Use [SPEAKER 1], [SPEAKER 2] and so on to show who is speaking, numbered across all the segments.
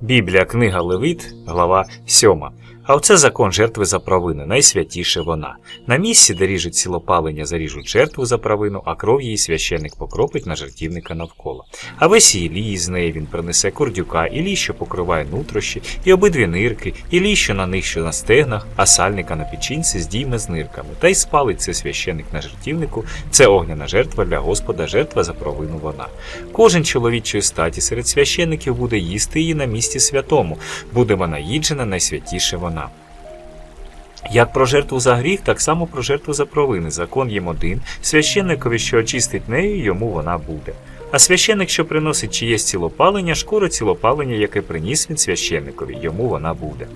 [SPEAKER 1] Біблія, книга Левит, глава 7. А оце закон жертви за провину, найсвятіше вона. На місці, де ріжуть цілопалення, заріжуть жертву за провину, а кров її священник покропить на жертівника навколо. А весь її лій з неї він принесе курдюка, і лій, що покриває нутрощі, і обидві нирки, і лій, що на них, що на стегнах, а сальника на печінці здійме з нирками. Та й спалить це священник на жертівнику, це огняна жертва для Господа, жертва за провину вона. Кожен чоловічої статі серед священників буде їсти її на місці святому, буде вона їджена, найсвятіше вона. Як про жертву за гріх, так само про жертву за провини. Закон їм один, священникові, що очистить нею, йому вона буде. А священник, що приносить чиєсь цілопалення, шкура цілопалення, яке приніс він священникові, йому вона буде.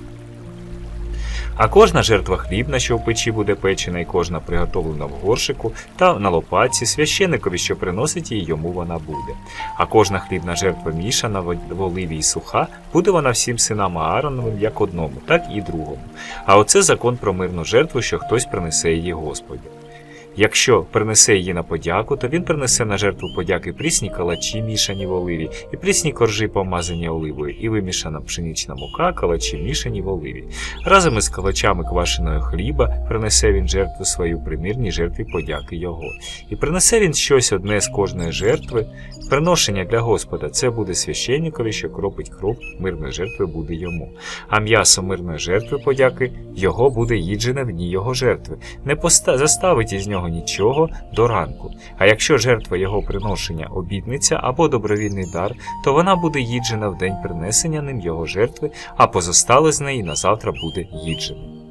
[SPEAKER 1] А кожна жертва хлібна, що в печі буде печена, і кожна приготовлена в горшику та на лопатці, священникові, що приносить її, йому вона буде. А кожна хлібна жертва мішана в в оливі і суха, буде вона всім синам Аароновим як одному, так і другому. А оце закон про мирну жертву, що хтось принесе її Господі. Якщо принесе її на подяку, то він принесе на жертву подяки прісні калачі, мішані в оливі, і прісні коржі, помазані оливою, і вимішана пшенична мука, калачі мішані в оливі. Разом із калачами квашеного хліба принесе він жертву свою при мирній жертві подяки його. І принесе він щось одне з кожної жертви. Приношення для Господа це буде священникові, що кропить кров мирної жертви буде йому. А м'ясо мирної жертви подяки його буде їджене в дні його жертви не поста- заставить із нього нічого до ранку. А якщо жертва його приношення обідниця або добровільний дар, то вона буде їджена в день принесення ним його жертви, а позостале з неї на завтра буде їджена.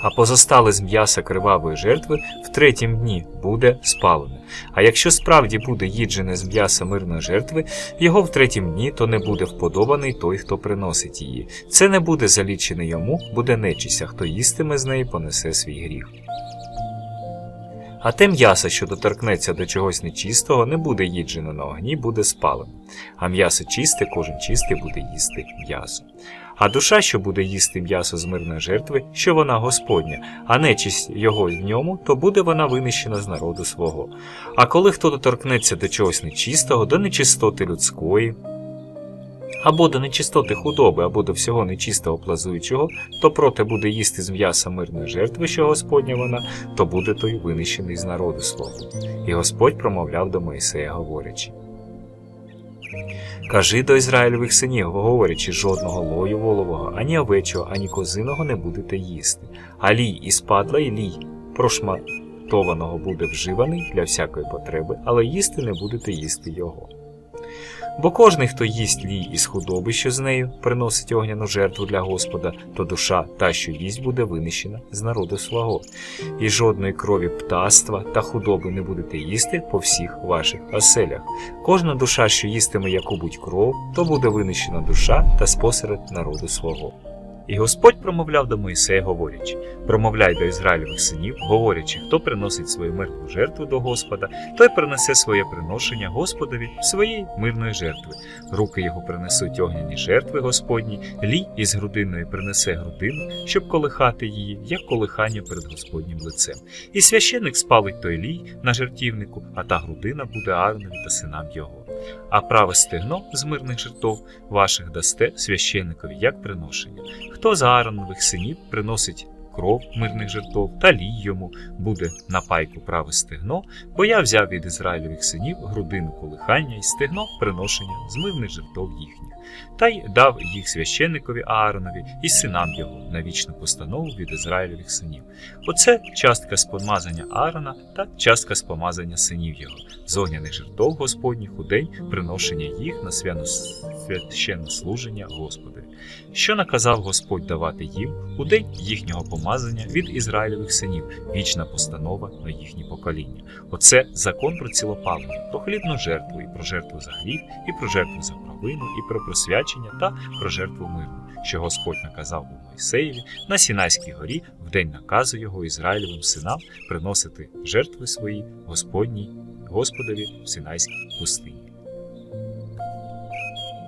[SPEAKER 1] А позостале з м'яса кривавої жертви в третім дні буде спалене. А якщо справді буде їджене з м'яса мирної жертви, його в третім дні то не буде вподобаний той, хто приносить її. Це не буде залічене йому, буде нечість, а хто їстиме з неї, понесе свій гріх. А те м'ясо, що доторкнеться до чогось нечистого, не буде їджено на огні, буде спалене. А м'ясо чисте, кожен чистий буде їсти м'ясо. А душа, що буде їсти м'ясо з мирної жертви, що вона Господня, а нечисть його в ньому, то буде вона винищена з народу свого. А коли хто доторкнеться до чогось нечистого, до нечистоти людської, або до нечистоти худоби, або до всього нечистого плазуючого, то проте буде їсти з м'яса мирної жертви, що Господня вона, то буде той винищений з народу свого. І Господь промовляв до Моїсея, говорячи. Кажи до Ізраїльових синів, говорячи, жодного лою волового, ані овечого, ані козиного не будете їсти, а лій і спадла, і лій прошматованого буде вживаний для всякої потреби, але їсти не будете їсти його. Бо кожний, хто їсть лій із худоби, що з нею приносить огняну жертву для Господа, то душа та, що їсть, буде винищена з народу свого, і жодної крові птаства та худоби не будете їсти по всіх ваших оселях. Кожна душа, що їстиме яку-будь кров, то буде винищена душа та спосеред народу свого. І Господь промовляв до Моїсея, говорячи: промовляй до Ізраїльових синів, говорячи, хто приносить свою мирну жертву до Господа, той принесе своє приношення Господові своєї мирної жертви. Руки його принесуть огняні жертви Господні, лій із грудиною принесе грудину, щоб колихати її, як колихання перед Господнім лицем. І священник спалить той лій на жертівнику, а та грудина буде Ааронові та синам його. А праве стегно з мирних жертв ваших дасте священникові як приношення. Хто з Ааронових синів приносить кров мирних жертв та лій йому буде на пайку праве стегно, бо я взяв від Ізраїльових синів грудину колихання і стегно приношення з мирних жертв їхніх, та й дав їх священникові Ааронові і синам його на вічну постанову від Ізраїльових синів. Оце частка з помазання Аарона та частка з помазання синів його, з огняних жертв Господніх у день приношення їх на свяно- священне служення Господові. Що наказав Господь давати їм у день їхнього помазання від Ізраїльових синів, вічна постанова на їхні покоління. Оце закон про цілопалення, про хлібну жертву, і про жертву за гріх, і про жертву за провину, і про просвячення та про жертву мирну, що Господь наказав у Мойсеєві на Сінайській горі в день наказу його Ізраїльовим синам приносити жертви свої Господній Господові в Синайській пустині.